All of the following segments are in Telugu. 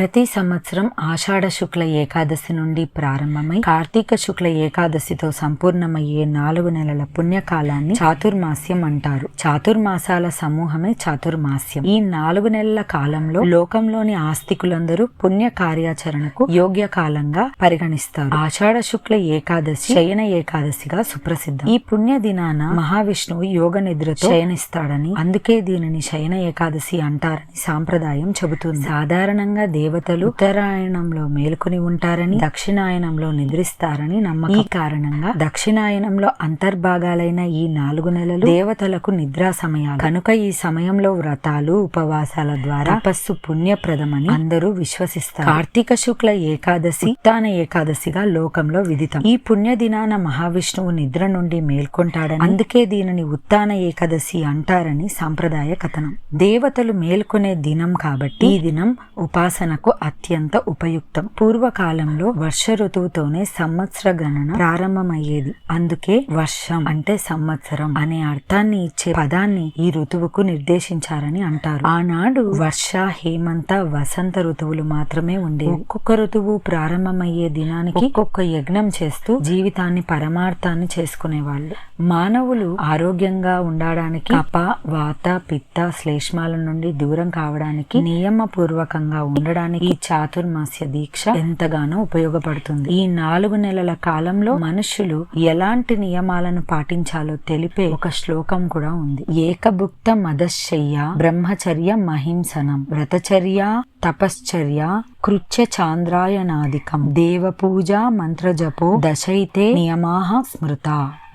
ప్రతి సంవత్సరం ఆషాఢ శుక్ల ఏకాదశి నుండి ప్రారంభమై కార్తీక శుక్ల ఏకాదశితో సంపూర్ణమయ్యే నాలుగు నెలల పుణ్యకాలాన్ని చాతుర్మాస్యం అంటారు. చాతుర్మాసాల సమూహమే చాతుర్మాస్యం. ఈ నాలుగు నెలల కాలంలో లోకంలోని ఆస్తికులందరూ పుణ్య కార్యాచరణకు యోగ్య కాలంగా పరిగణిస్తారు. ఆషాఢ శుక్ల ఏకాదశి శయన ఏకాదశిగా సుప్రసిద్ధం. ఈ పుణ్య దినాన మహావిష్ణువు యోగ నిద్రతో శయనిస్తాడని అందుకే దీనిని శయన ఏకాదశి అంటారని సాంప్రదాయం చెబుతుంది. సాధారణంగా దేవతలు ఉత్తరాయణంలో మేలుకొని ఉంటారని దక్షిణాయనంలో నిద్రిస్తారని నమ్మకం. ఈ కారణంగా దక్షిణాయనంలో అంతర్భాగాలైన ఈ నాలుగు నెలలు దేవతలకు నిద్రా సమయాలు. కనుక ఈ సమయంలో వ్రతాలు ఉపవాసాల ద్వారా తపస్సు పుణ్యప్రదమని అందరూ విశ్వసిస్తారు. కార్తీక శుక్ల ఏకాదశి ఉత్తాన ఏకాదశిగా లోకంలో విదితం. ఈ పుణ్య దినాన మహావిష్ణువు నిద్ర నుండి మేల్కొంటాడని అందుకే దీనిని ఉత్తాన ఏకాదశి అంటారని సాంప్రదాయ కథనం. దేవతలు మేల్కొనే దినం కాబట్టి ఈ దినం ఉపాసన గణనకు అత్యంత ఉపయుక్తం. పూర్వకాలంలో వర్ష ఋతువుతోనే సంవత్సర గణన ప్రారంభమయ్యేది. అందుకే వర్షం అంటే సంవత్సరం అనే అర్థాన్ని ఇచ్చే పదాన్ని ఈ ఋతువుకు నిర్దేశించారని అంటారు. ఆనాడు వర్ష హేమంత వసంత ఋతువులు మాత్రమే ఉండేవి. ఒక్కొక్క ఋతువు ప్రారంభమయ్యే దినానికి ఒక్కొక్క యజ్ఞం చేస్తూ జీవితాన్ని పరమార్థాన్ని చేసుకునేవాళ్ళు. మానవులు ఆరోగ్యంగా ఉండడానికి కప వాత పిత్త శ్లేష్మాల నుండి దూరం కావడానికి నియమపూర్వకంగా ఉండడానికి ఈ చాతుర్మాస్య దీక్ష ఎంతగానో ఉపయోగపడుతుంది. ఈ నాలుగు నెలల కాలంలో మనుషులు ఎలాంటి నియమాలను పాటించాలో తెలిపే ఒక శ్లోకం కూడా ఉంది. ఏకభుక్త మదశయ్య బ్రహ్మచర్య మహింసనం వ్రతచర్య తపశ్చర్య కృత్య చాంద్రాయనాదికం దేవ పూజ మంత్రజపో దశైతే నియమాహ స్మృత.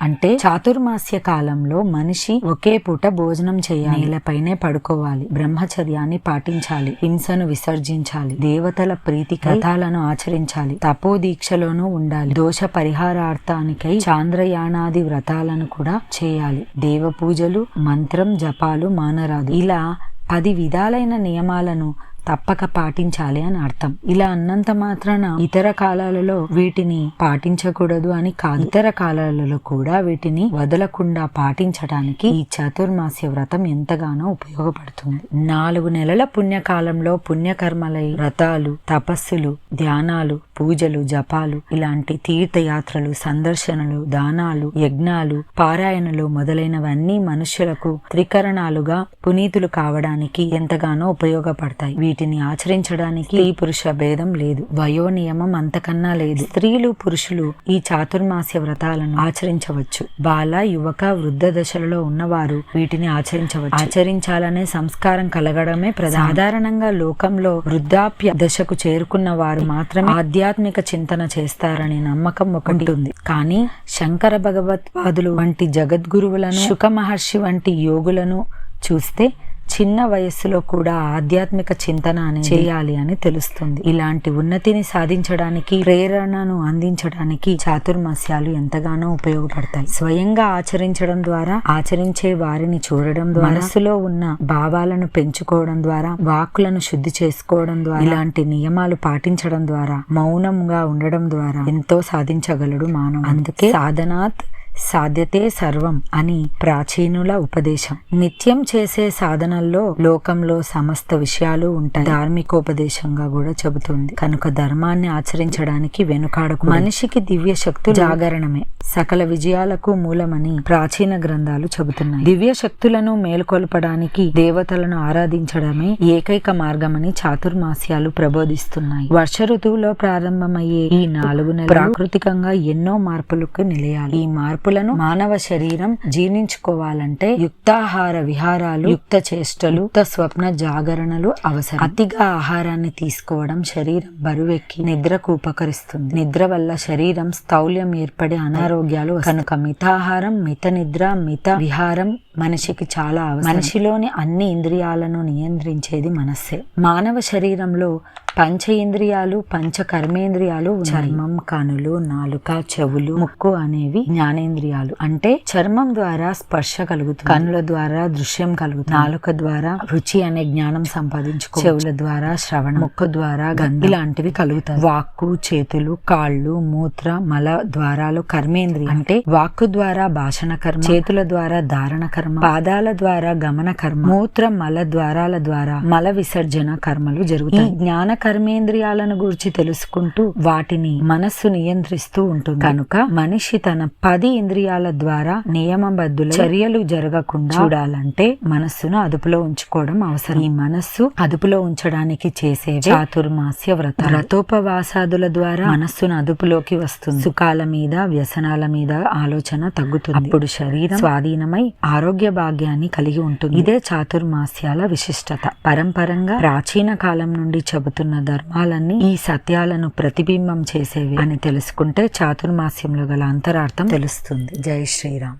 అంటే చాతుర్మాస్య కాలంలో మనిషి ఒకే పూట భోజనం చేయాలి. నేలపైనే పడుకోవాలి. బ్రహ్మచర్యాన్ని పాటించాలి. హింసను విసర్జించాలి. దేవతల ప్రీతి కథాలను ఆచరించాలి. తపో దీక్షలోనూ ఉండాలి. దోష పరిహారార్థానికై చాంద్రయానాది వ్రతాలను కూడా చేయాలి. దేవ పూజలు మంత్రం జపాలు మానరాదు ఇలా పది విధాలైన నియమాలను తప్పక పాటించాలి అని అర్థం. ఇలా అన్నంత మాత్రాన ఇతర కాలాలలో వీటిని పాటించకూడదు అని కాదు. ఇతర కాలాలలో కూడా వీటిని వదలకుండా పాటించడానికి ఈ చతుర్మాస్య వ్రతం ఎంతగానో ఉపయోగపడుతుంది. నాలుగు నెలల పుణ్యకాలంలో పుణ్యకర్మలై వ్రతాలు తపస్సులు ధ్యానాలు పూజలు జపాలు ఇలాంటి తీర్థయాత్రలు సందర్శనలు దానాలు యజ్ఞాలు పారాయణలు మొదలైనవన్నీ మనుష్యులకు త్రికరణాలుగా పునీతులు కావడానికి ఎంతగానో ఉపయోగపడతాయి. వీటిని ఆచరించడానికి ఈ పురుష భేదం లేదు. వయో నియమం అంతకన్నా లేదు. స్త్రీలు పురుషులు ఈ చాతుర్మాస్య వ్రతాలను ఆచరించవచ్చు. బాల యువక వృద్ధ దశలలో ఉన్నవారు వీటిని ఆచరించవచ్చు. ఆచరించాలనే సంస్కారం కలగడమే సాధారణంగా లోకంలో వృద్ధాప్య దశకు చేరుకున్న వారు మాత్రమే ఆధ్యాత్మిక చింతన చేస్తారనే నమ్మకం ఒకటి ఉంది కానీ శంకర భగవత్పాదులు వంటి జగద్గురువులను శుక మహర్షి వంటి యోగులను చూస్తే చిన్న వయస్సులో కూడా ఆధ్యాత్మిక చింతన చేయాలి. అని తెలుస్తుంది. ఇలాంటి ఉన్నతిని సాధించడానికి ప్రేరణను అందించడానికి చాతుర్మాస్యాలు ఎంతగానో ఉపయోగపడతాయి. స్వయంగా ఆచరించడం ద్వారా ఆచరించే వారిని చూడడం ద్వారా మనసులో ఉన్న భావాలను పెంచుకోవడం ద్వారా వాక్కులను శుద్ధి చేసుకోవడం ద్వారా ఇలాంటి నియమాలు పాటించడం ద్వారా మౌనంగా ఉండడం ద్వారా ఎంతో సాధించగలడు మానవుడు. అందుకే సాధనాత్ సాధ్యతే సర్వం అని ప్రాచీనుల ఉపదేశం. నిత్యం చేసే సాధనల్లో లోకంలో సమస్త విషయాలు ఉంటాయి. ధార్మికోపదేశంగా కూడా చెబుతుంది. కనుక ధర్మాన్ని ఆచరించడానికి వెనుకాడకు మనిషికి దివ్య శక్తులు జాగరణమే. సకల విజయాలకు మూలమని ప్రాచీన గ్రంథాలు చెబుతున్నాయి. దివ్య శక్తులను మేల్కొల్పడానికి దేవతలను ఆరాధించడమే ఏకైక మార్గమని చాతుర్మాస్యాలు ప్రబోధిస్తున్నాయి. వర్ష ఋతువులో ప్రారంభమయ్యే ఈ నాలుగు నెలలు ప్రాకృతికంగా ఎన్నో మార్పులకు నిలయాలి. ఈ మార్పు మార్పులను మానవ శరీరం జీర్ణించుకోవాలంటే యుక్తాహార విహారాలు యుక్త చేష్టలు యుక్త స్వప్న జాగరణలు అవసరం. అతిగా ఆహారాన్ని తీసుకోవడం శరీరం బరువెక్కి నిద్రకు ఉపకరిస్తుంది. నిద్ర వల్ల శరీరం స్థౌల్యం ఏర్పడే అనారోగ్యాలు కనుక మితాహారం మిత నిద్ర మిత విహారం మనిషికి చాలా అవసరం. మనిషిలోని అన్ని ఇంద్రియాలను నియంత్రించేది మనస్సే. మానవ శరీరంలో పంచ ఇంద్రియాలు పంచ కర్మేంద్రియాలు చర్మం కనులు నాలుక చెవులు ముక్కు అనేవి జ్ఞానేంద్రియాలు. అంటే చర్మం ద్వారా స్పర్శ కలుగుతుంది. కనుల ద్వారా దృశ్యం కలుగుతుంది. నాలుక ద్వారా రుచి అనే జ్ఞానం సంపాదించుకో చెవుల ద్వారా శ్రవణం. ముక్కు ద్వారా గంధి. లాంటివి కలుగుతాయి. వాక్కు చేతులు కాళ్ళు మూత్ర మల ద్వారాలు కర్మేంద్రియం అంటే వాక్కు ద్వారా భాషణ కర్మ చేతుల ద్వారా ధారణ కర్మ పాదాల ద్వారా గమన కర్మ మూత్ర మల ద్వారాల ద్వారా మల విసర్జన కర్మలు జరుగుతాయి. ఈ జ్ఞాన కర్మేంద్రియాలను గురించి తెలుసుకుంటూ వాటిని మనస్సు నియంత్రిస్తూ ఉంటుంది. కనుక మనిషి తన పది ఇంద్రియాల ద్వారా నియమబద్ధుల చర్యలు జరగకుండా చూడాలంటే మనస్సును అదుపులో ఉంచుకోవడం అవసరం. ఈ మనస్సు అదుపులో ఉంచడానికి చేసే చాతుర్మాస్య వ్రత వ్రతోపవాసాదుల ద్వారా మనస్సును అదుపులోకి వస్తుంది. సుఖాల మీద వ్యసనాల మీద ఆలోచన తగ్గుతుంది. అప్పుడు శరీరం స్వాధీనమై ఆరోగ్య భాగ్యాన్ని కలిగి ఉంటుంది. ఇదే చాతుర్మాస్యాల విశిష్టత. పరంపరంగా ప్రాచీన కాలం నుండి చెబుతున్న ధర్మాలన్నీ ఈ సత్యాలను ప్రతిబింబం చేసేవి అని తెలుసుకుంటే చాతుర్మాస్యంలో గల అంతరార్థం తెలుస్తుంది. జై శ్రీరామ్.